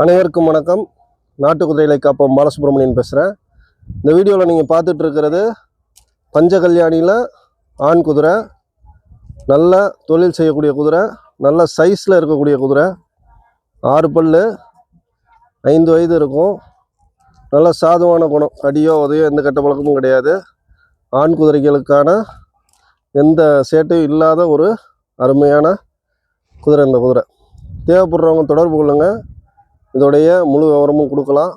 அனைவருக்கும் வணக்கம். நாட்டு குதிரைகளை காப்போம். பாலசுப்ரமணியன் பேசுகிறேன் இந்த வீடியோவில் நீங்கள் பார்த்துட்டு இருக்கிறது பஞ்சகல்யாணியில் ஆண் குதிரை. நல்ல தொழில் செய்யக்கூடிய குதிரை. நல்ல சைஸில் இருக்கக்கூடிய குதிரை. ஆறு பல்லு ஐந்து வயது இருக்கும். நல்ல சாதுவான குணம். அடியோ உதையோ எந்த கெட்ட பழக்கமும் கிடையாது. ஆண் குதிரைகளுக்கான எந்த சேட்டையும் இல்லாத ஒரு அருமையான குதிரை இந்த குதிரை. தேவைப்படுறவங்க தொடர்பு கொள்ளுங்கள் இதோடைய முழு விவரமும் கொடுக்கலாம்.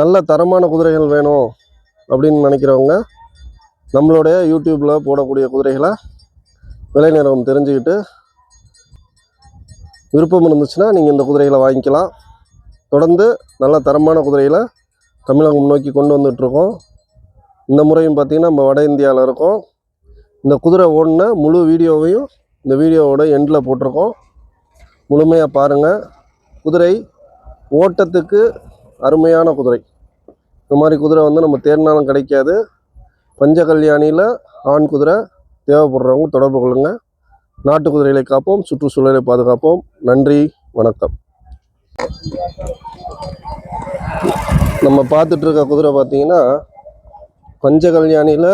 நல்ல தரமான குதிரைகள் வேணும் அப்படின்னு நினைக்கிறவங்க நம்மளுடைய யூடியூப்பில் போடக்கூடிய குதிரைகளை விலை நிறுவனம் தெரிஞ்சுக்கிட்டு விருப்பம் இருந்துச்சுன்னா நீங்கள் இந்த குதிரைகளை வாங்கிக்கலாம். தொடர்ந்து நல்ல தரமான குதிரைகளை தமிழகம் நோக்கி கொண்டு வந்துட்ருக்கோம் இந்த முறையும் பார்த்திங்கன்னா நம்ம வட இந்தியாவில் இருக்கோம். இந்த குதிரை ஓடின முழு வீடியோவையும் இந்த வீடியோவோட எண்டில் போட்டிருக்கோம். முழுமையாக பாருங்கள் குதிரை ஓட்டத்துக்கு அருமையான குதிரை. இந்த மாதிரி குதிரை வந்து நம்ம தேடினாலும் கிடைக்காது. பஞ்சகல்யாணியில் ஆண் குதிரை தேவைப்படுறவங்க தொடர்பு கொள்ளுங்கள் நாட்டு குதிரைகளை காப்போம் சுற்றுச்சூழலை பாதுகாப்போம். நன்றி வணக்கம். நம்ம பார்த்துட்ருக்க குதிரை பார்த்தீங்கன்னா பஞ்சகல்யாணியில்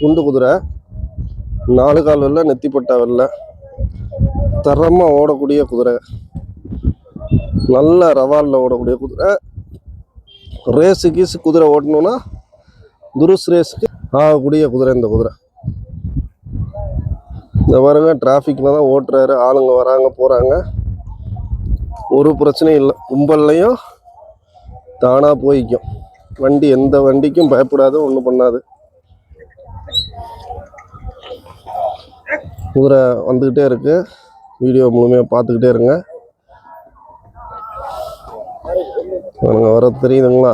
குண்டு குதிரை நாலு கால் வெள்ள நெத்திப்பட்டா வெள்ள. தரமாக ஓடக்கூடிய குதிரை. நல்ல ரவாலில் ஓடக்கூடிய குதிரை. ரேஸு கீஸு குதிரை ஓட்டணுன்னா துருஸ் ரேஸுக்கு ஆகக்கூடிய குதிரை இந்த குதிரை. இந்த பாருங்க டிராஃபிக்கில் தான் ஓட்டுறாரு. ஆளுங்க வராங்க போகிறாங்க ஒரு பிரச்சனையும் இல்லை. கும்பல்லையும் தானாக போய்க்கும். வண்டி எந்த வண்டிக்கும் பயப்படாது ஒன்றும் பண்ணாது. குதிரை வந்துக்கிட்டே இருக்குது வீடியோ முழுமையாக பார்த்துக்கிட்டே இருங்க. உனக்கு வர தெரியுதுங்களா?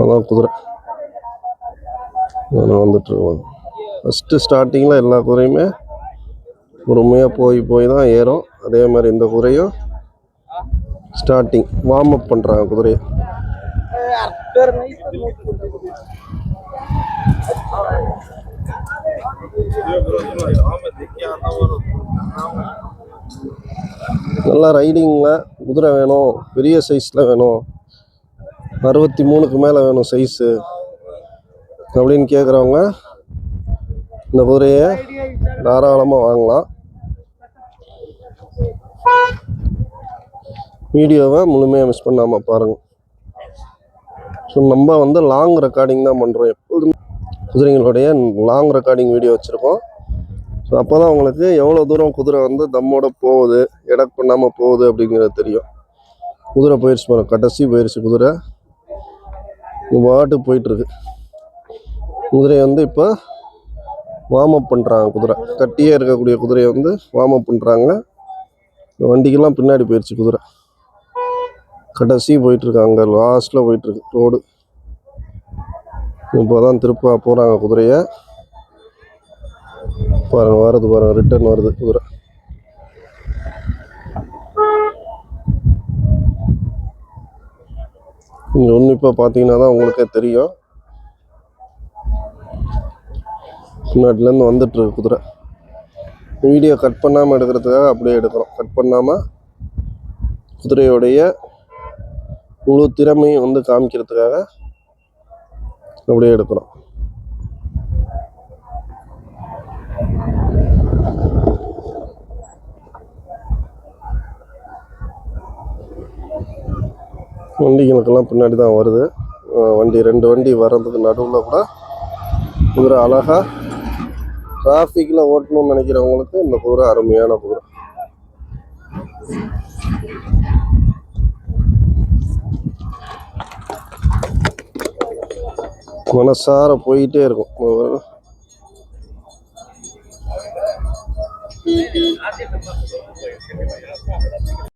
அதான் குதிரை. நான் வந்துட்டு ஃபஸ்ட்டு ஸ்டார்டிங்கில் எல்லா குதிரையுமே பொறுமையாக போய் போய் தான் ஏறும். அதே மாதிரி இந்த குதிரையும் ஸ்டார்டிங் வார்ம் அப் பண்ணுறாங்க குதிரையை. நல்லா ரைடிங்கில் குதிரை வேணும் பெரிய சைஸில் வேணும். அறுபத்தி மூணுக்கு மேலே வேணும் சைஸு அப்படின்னு கேட்குறவங்க இந்த குதிரையை தாராளமாக வாங்கலாம். வீடியோவை முழுமையாக மிஸ் பண்ணாமல் பாருங்கள் ஸோ நம்ம வந்து லாங் ரெக்கார்டிங் தான் பண்ணுறோம் எப்பொழுதும் குதிரைங்களுடைய லாங் ரெக்கார்டிங் வீடியோ வச்சுருக்கோம். ஸோ அப்போ தான் உங்களுக்கு எவ்வளோ தூரம் குதிரை வந்து தம்மோட போகுது எடக் பண்ணாமல் போகுது அப்படிங்கிறது தெரியும். குதிரை போயிடுச்சு பாருங்க கடைசி போயிடுச்சு குதிரை. இது பாட்டுக்கு போயிட்டுருக்கு. குதிரையை வந்து இப்போ வார்ம் அப் பண்ணுறாங்க குதிரை. கட்டியே இருக்கக்கூடிய குதிரையை வந்து வார்ம் அப் பண்ணுறாங்க வண்டிக்கெல்லாம் பின்னாடி போயிடுச்சு குதிரை. கடைசி போயிட்டுருக்கு அங்கே லாஸ்ட்டில் போயிட்டுருக்கு ரோடு இப்போ தான் திருப்ப போகிறாங்க குதிரையை. பாருங்க வருது பாருங்க ரிட்டர்ன் வருது குதிரை. நீங்கள் உன்னிப்பாக பார்த்தீங்கன்னா தான் உங்களுக்கே தெரியும். பின்னாட்டிலேருந்து வந்துட்டுருக்கு குதிரை. வீடியோ கட் பண்ணாமல் எடுக்கிறதுக்காக அப்படியே எடுக்கிறோம். கட் பண்ணாமல் குதிரையோடைய முழு திறமையும் வந்து காமிக்கிறதுக்காக அப்படியே எடுக்கிறோம். வண்டிகளுக்கெல்லாம் பின்னாடி தான் வருது. வண்டி ரெண்டு வண்டி வர்றதுக்கு நடுவில் கூட குதிரை அழகாக டிராஃபிக்கில் ஓட்டணும்னு நினைக்கிறவங்களுக்கு இந்த குதிரை அருமையான குதிரை. மனசார போயிட்டே இருக்கும்.